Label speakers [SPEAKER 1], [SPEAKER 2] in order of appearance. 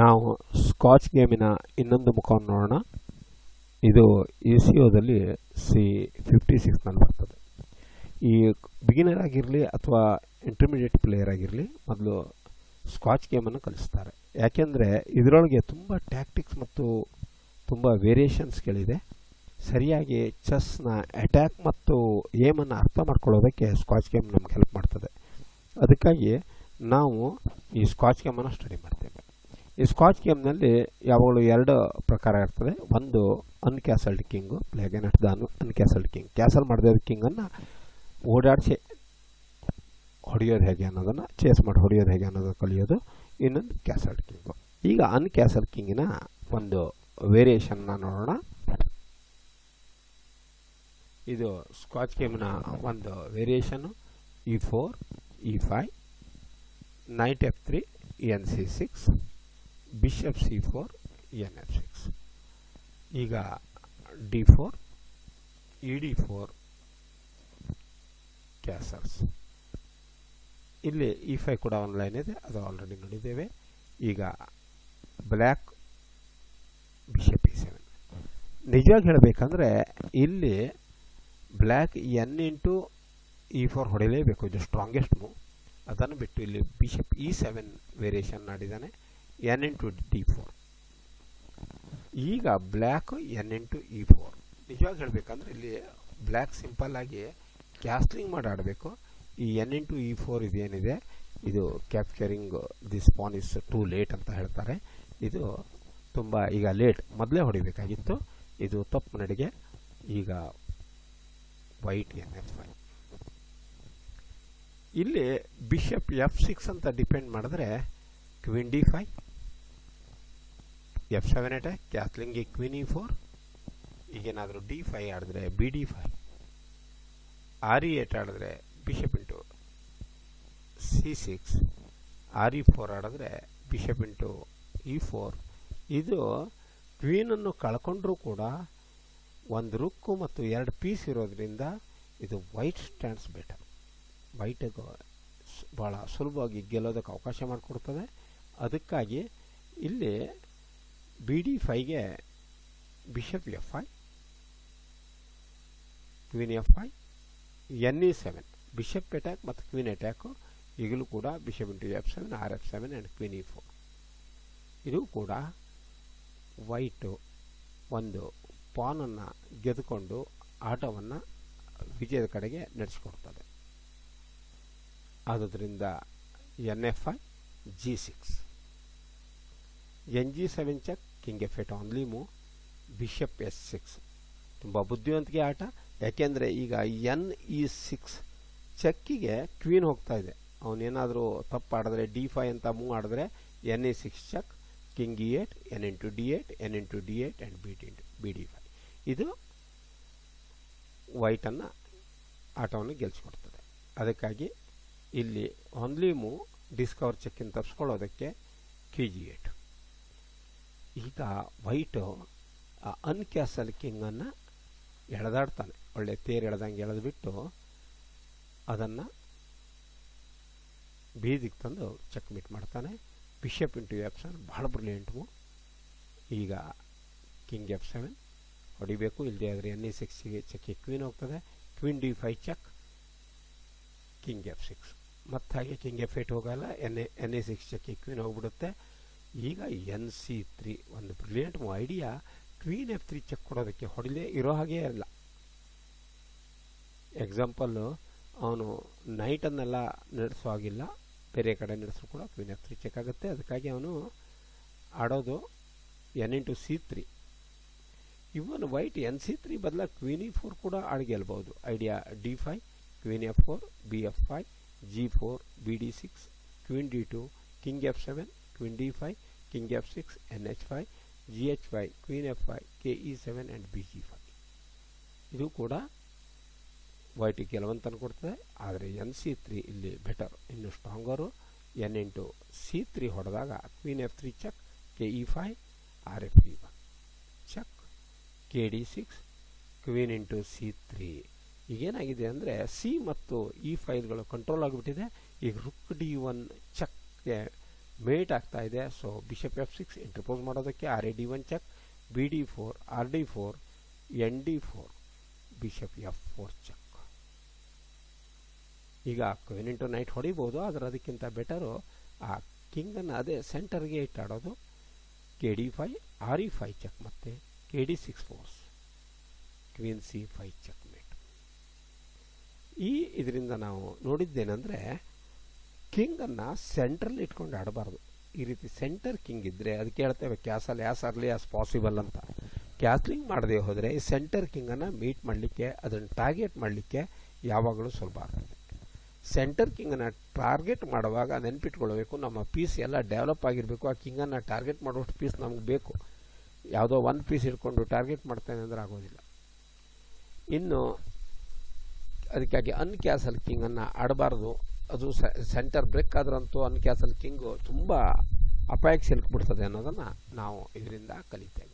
[SPEAKER 1] ನಾವು ಸ್ಕಾಚ್ ಗೇಮಿನ ಇನ್ನೊಂದು ಮುಖವನ್ನು ನೋಡೋಣ. ಇದು ಎ ಸಿ ಓದಲ್ಲಿ ಸಿ ಫಿಫ್ಟಿ ಸಿಕ್ಸ್ನಲ್ಲಿ ಬರ್ತದೆ. ಈ ಬಿಗಿನರ್ ಆಗಿರಲಿ ಅಥವಾ ಇಂಟರ್ಮೀಡಿಯೇಟ್ ಪ್ಲೇಯರ್ ಆಗಿರಲಿ ಮೊದಲು ಸ್ಕಾಚ್ ಗೇಮನ್ನು ಕಲಿಸ್ತಾರೆ. ಯಾಕೆಂದರೆ ಇದರೊಳಗೆ ತುಂಬ ಟ್ಯಾಕ್ಟಿಕ್ಸ್ ಮತ್ತು ತುಂಬ ವೇರಿಯೇಷನ್ಸ್ಗಳಿದೆ ಸರಿಯಾಗಿ ಚೆಸ್ನ ಅಟ್ಯಾಕ್ ಮತ್ತು ಏಮನ್ನು ಅರ್ಥ ಮಾಡ್ಕೊಳ್ಳೋದಕ್ಕೆ ಸ್ಕಾಚ್ ಗೇಮ್ ನಮ್ಗೆ ಹೆಲ್ಪ್ ಮಾಡ್ತದೆ. ಅದಕ್ಕಾಗಿ ನಾವು ಈ ಸ್ಕಾಚ್ ಗೇಮನ್ನು ಸ್ಟಡಿ ಮಾಡ್ತೇವೆ. ಈ ಸ್ಕಾಚ್ ಗೇಮ್ನಲ್ಲಿ ಯಾವಾಗಲೂ ಎರಡು ಪ್ರಕಾರ ಇರ್ತದೆ. ಒಂದು ಅನ್ಕ್ಯಾಸಲ್ಡ್ ಕಿಂಗು ಪ್ಲೇಗೆ ನಡೆದ ದ ಅನ್ಕ್ಯಾಸಲ್ಡ್ ಕಿಂಗ್ ಕ್ಯಾಸಲ್ ಮಾಡಿದ ಕಿಂಗನ್ನು ಓಡಾಡಿಸಿ ಹೊಡೆಯೋದು ಹೇಗೆ ಅನ್ನೋದನ್ನು ಚೇಸ್ ಮಾಡಿ ಹೊಡೆಯೋದು ಹೇಗೆ ಅನ್ನೋದನ್ನು ಕಲಿಯೋದು ಇನ್ನೊಂದು ಕ್ಯಾಸಲ್ಡ್ ಕಿಂಗು ಈಗ ಅನ್ಕ್ಯಾಸಲ್ಡ್ ಕಿಂಗಿನ ಒಂದು ವೇರಿಯೇಷನ್ನ ನೋಡೋಣ. ಇದು ಸ್ಕಾಚ್ ಗೇಮ್ನ ಒಂದು variation e four e five knight f three N c six bishop c four N f six ಈಗ d four e d four castles ಇಲ್ಲಿ ಇ ಫೈ ಕೂಡ ಆನ್ಲೈನ್ ಲೈನ್ ಇದೆ, ಅದು ಆಲ್ರೆಡಿ ನೋಡಿದ್ದೇವೆ. ಈಗ ಬ್ಲ್ಯಾಕ್ ಬಿಷಪ್ ಇ ಸೆವೆನ್ ನಿಜವಾಗಿ ಹೇಳಬೇಕಂದ್ರೆ ಇಲ್ಲಿ black N into e four ಹೊಡೆಯಲೇಬೇಕು, ಇದು ಸ್ಟ್ರಾಂಗೆಸ್ಟ್ ಮೂವ್ ಅದನ್ನು ಬಿಟ್ಟು ಇಲ್ಲಿ ಬಿಷಪ್ ಇ ಸೆವೆನ್ ವೇರಿಯೇಷನ್ ಮಾಡಿದ್ದಾನೆ. ಎನ್ ಇಂಟು ಡಿ ಫೋರ್ ಈಗ black N into e four ನಿಜವಾಗಿ ಹೇಳಬೇಕಂದ್ರೆ ಇಲ್ಲಿ ಬ್ಲ್ಯಾಕ್ ಸಿಂಪಲ್ ಆಗಿ ಕ್ಯಾಸ್ಲಿಂಗ್ ಮಾಡಿ ಆಡಬೇಕು. ಈ ಎನ್ ಇಂಟು ಇ ಫೋರ್ ಇದೇನಿದೆ ಇದು capturing this pawn is too late ಅಂತ ಹೇಳ್ತಾರೆ. ಇದು ತುಂಬ ಈಗ ಲೇಟ್ ಮೊದಲೇ ಹೊಡಿಬೇಕಾಗಿತ್ತು. ಇದು ತಪ್ಪು ನಡಿಗೆ. ಈಗ ವೈಟ್ ಎನ್ ಎಫ್ ಐ ಇಲ್ಲಿ ಬಿಷಪ್ ಎಫ್ ಸಿಕ್ಸ್ ಅಂತ ಡಿಪೆಂಡ್ ಮಾಡಿದ್ರೆ queen d five f seven attack ಕ್ಯಾಸ್ಲಿಂಗ್ಗೆ queen e four ಈಗೇನಾದರೂ ಡಿ ಫೈ ಆಡಿದ್ರೆ b d five or e eight ಆಡಿದ್ರೆ bishop into c six or e four ಆಡಿದ್ರೆ bishop into E four ಇದು ಕ್ವೀನನ್ನು ಕಳ್ಕೊಂಡ್ರೂ ಕೂಡ ಒಂದು ರುಕ್ಕು ಮತ್ತು ಎರಡು ಪೀಸ್ ಇರೋದ್ರಿಂದ ಇದು ವೈಟ್ ಸ್ಟ್ಯಾಂಡ್ಸ್ ಬೆಟರ್ ವೈಟಿಗೆ ಭಾಳ ಸುಲಭವಾಗಿ ಗೆಲ್ಲೋದಕ್ಕೆ ಅವಕಾಶ ಮಾಡಿಕೊಡ್ತದೆ. ಅದಕ್ಕಾಗಿ ಇಲ್ಲಿ B D ಫೈಗೆ bishop f I queen f I N e seven bishop attack ಮತ್ತು ಕ್ವೀನ್ ಅಟ್ಯಾಕು ಈಗಲೂ ಕೂಡ bishop into f seven or f seven and queen e four ಇದು ಕೂಡ ವೈಟು, ಒಂದು ಪಾನನ್ನು ಗೆದ್ದುಕೊಂಡು ಆಟವನ್ನು ವಿಜಯದ ಕಡೆಗೆ ನಡೆಸಿಕೊಡ್ತದೆ. ಆದ್ದರಿಂದ N f I g six N g seven check king f eight only move bishop s six ತುಂಬ ಬುದ್ಧಿವಂತಿಕೆ ಆಟ. ಯಾಕೆಂದರೆ ಈಗ ಎನ್ ಇ ಸಿಕ್ಸ್ ಚೆಕ್ಕಿಗೆ ಕ್ವೀನ್ ಹೋಗ್ತಾ ಇದೆ. ಅವನೇನಾದರೂ ತಪ್ಪು ಆಡಿದ್ರೆ ಡಿ ಫೈ ಅಂತ ಮೂವ್ ಆಡಿದ್ರೆ N e six check king e eight N into d eight N into d eight and b t into b d five ಇದು ವೈಟನ್ನು ಆಟವನ್ನು ಗೆಲ್ಲಿಸ್ಕೊಡ್ತದೆ ಅದಕ್ಕಾಗಿ ಇಲ್ಲಿ ಓನ್ಲಿ ಮೂವ್ ಡಿಸ್ಕವರ್ ಚೆಕ್ಕಿನ ತಪ್ಪಿಸ್ಕೊಳ್ಳೋದಕ್ಕೆ ಕೆ ಜಿ ಏಟ್ ಈಗ ವೈಟು ಅನ್ಕ್ಯಾಸಲ್ ಕಿಂಗನ್ನು ಎಳೆದಾಡ್ತಾನೆ. ಒಳ್ಳೆ ತೇರು ಎಳೆದಂಗೆ ಎಳೆದುಬಿಟ್ಟು ಅದನ್ನು ಬೀದಿಗೆ ತಂದು ಚೆಕ್ ಮೀಟ್ ಮಾಡ್ತಾನೆ. ಬಿಷಪ್ ಇಂಟು ಎಫ್ ಸೆವೆನ್ ಭಾಳ ಬ್ರಿಲಿಯಂಟ್ ಮೂವ್ ಈಗ ಕಿಂಗ್ ಎಫ್ ಸೆವೆನ್ ಹೊಡಿಬೇಕು ಇಲ್ಲದೆ ಆದರೆ ಎನ್ ಇ ಸಿಕ್ಸ್ಗೆ ಚೆಕ್ಗೆ ಕ್ವೀನ್ ಹೋಗ್ತದೆ. Queen d five check king f six ಮತ್ತು ಹಾಗೆ ಕಿಂಗ್ ಎಫ್ ಏಟ್ ಹೋಗಲ್ಲ N e N e six ಚಕ್ಕಿ ಕ್ವೀನ್ ಹೋಗ್ಬಿಡುತ್ತೆ. ಈಗ ಎನ್ ಸಿ ತ್ರೀ ಒಂದು brilliant idea queen f three check ಕೊಡೋದಕ್ಕೆ ಹೊಡಿಲೇ ಇರೋ ಹಾಗೆ ಇಲ್ಲ. ಎಕ್ಸಾಂಪಲ್ಲು ಅವನು ನೈಟನ್ನೆಲ್ಲ ನಡೆಸೋ ಹಾಗಿಲ್ಲ. ಬೇರೆ ಕಡೆ ನಡೆಸೋ ಕೂಡ ಕ್ವೀನ್ ಎಫ್ ತ್ರೀ ಚೆಕ್ ಆಗುತ್ತೆ. ಅದಕ್ಕಾಗಿ ಅವನು ಆಡೋದು N into c three even white N c three ಬದಲ queen E four ಕೂಡ ಆಡಿ ಗೆಲ್ಬಹುದು idea d five queen f four b f five g four b d six queen d two king f seven queen d five king f six N h five g h five queen f five K e seven and b g five ಇದು ಕೂಡ white ಗೆಲುವಂತನ ಕೊಡ್ತದೆ. ಆದರೆ N C three ಇಲ್ಲಿ better ಇನ್ನು stronger N into C three ಹೊಡೆದಾಗ queen F three check K E five R F E one check K D six queen into C three ಈಗೇನಾಗಿದೆ ಅಂದರೆ C ಮತ್ತು ಇ ಫೈಲ್ಗಳು control ಆಗಿಬಿಟ್ಟಿದೆ. ಈಗ rook D one ಚೆಕ್ಗೆ mate ಆಗ್ತಾ ಇದೆ. So bishop F six interpose ಮಾಡೋದಕ್ಕೆ R A D one check B D four R D four N D four bishop F four check ಈಗ ಕ್ವೀನ್ ಇಂಟು ನೈಟ್ ಹೊಡಿಬೋದು, ಆದರೆ ಅದಕ್ಕಿಂತ ಬೆಟರು ಆ ಕಿಂಗನ್ನು ಅದೇ ಸೆಂಟರ್ಗೆ ಇಟ್ಟಾಡೋದು K D five R E five check ಮತ್ತು K D six force queen C five check ಈ ಇದರಿಂದ ನಾವು ನೋಡಿದ್ದೇನೆಂದರೆ, ಕಿಂಗನ್ನು ಸೆಂಟ್ರಲ್ಲಿ ಇಟ್ಕೊಂಡು ಆಡಬಾರ್ದು. ಈ ರೀತಿ ಸೆಂಟರ್ ಕಿಂಗ್ ಇದ್ದರೆ ಅದಕ್ಕೆ ಹೇಳ್ತೇವೆ, castle as early as possible ಅಂತ. ಕ್ಯಾಸ್ಲಿಂಗ್ ಮಾಡದೆ ಹೋದರೆ ಈ ಸೆಂಟರ್ ಕಿಂಗನ್ನು ಮೀಟ್ ಮಾಡಲಿಕ್ಕೆ, ಅದನ್ನು ಟಾರ್ಗೆಟ್ ಮಾಡಲಿಕ್ಕೆ ಯಾವಾಗಲೂ ಸುಲಭ ಆಗ್ತದೆ. ಸೆಂಟರ್ ಕಿಂಗನ್ನು ಟಾರ್ಗೆಟ್ ಮಾಡುವಾಗ ನೆನ್ಪಿಟ್ಕೊಳ್ಬೇಕು, ನಮ್ಮ ಪೀಸ್ ಎಲ್ಲ ಡೆವಲಪ್ ಆಗಿರಬೇಕು, ಆ ಕಿಂಗನ್ನು ಟಾರ್ಗೆಟ್ ಮಾಡುವಷ್ಟು ಪೀಸ್ ನಮ್ಗೆ ಬೇಕು. ಯಾವುದೋ ಒಂದು ಪೀಸ್ ಇಟ್ಕೊಂಡು ಟಾರ್ಗೆಟ್ ಮಾಡ್ತೇನೆ ಅಂದರೆ ಆಗೋದಿಲ್ಲ. ಇನ್ನು ಅದಕ್ಕಾಗಿ ಅನ್ ಕ್ಯಾಸಲ್ ಕಿಂಗನ್ನು ಆಡಬಾರ್ದು. ಅದು ಸೆಂಟರ್ ಬ್ರೇಕ್ ಆದ್ರಂತೂ ಅನ್ ಕ್ಯಾಸಲ್ ಕಿಂಗು ತುಂಬ ಅಪಾಯಕ್ಕೆ ಸಿಲ್ಕ್ಬಿಡ್ತದೆ ಅನ್ನೋದನ್ನು ನಾವು ಇದರಿಂದ ಕಲಿತೇವೆ.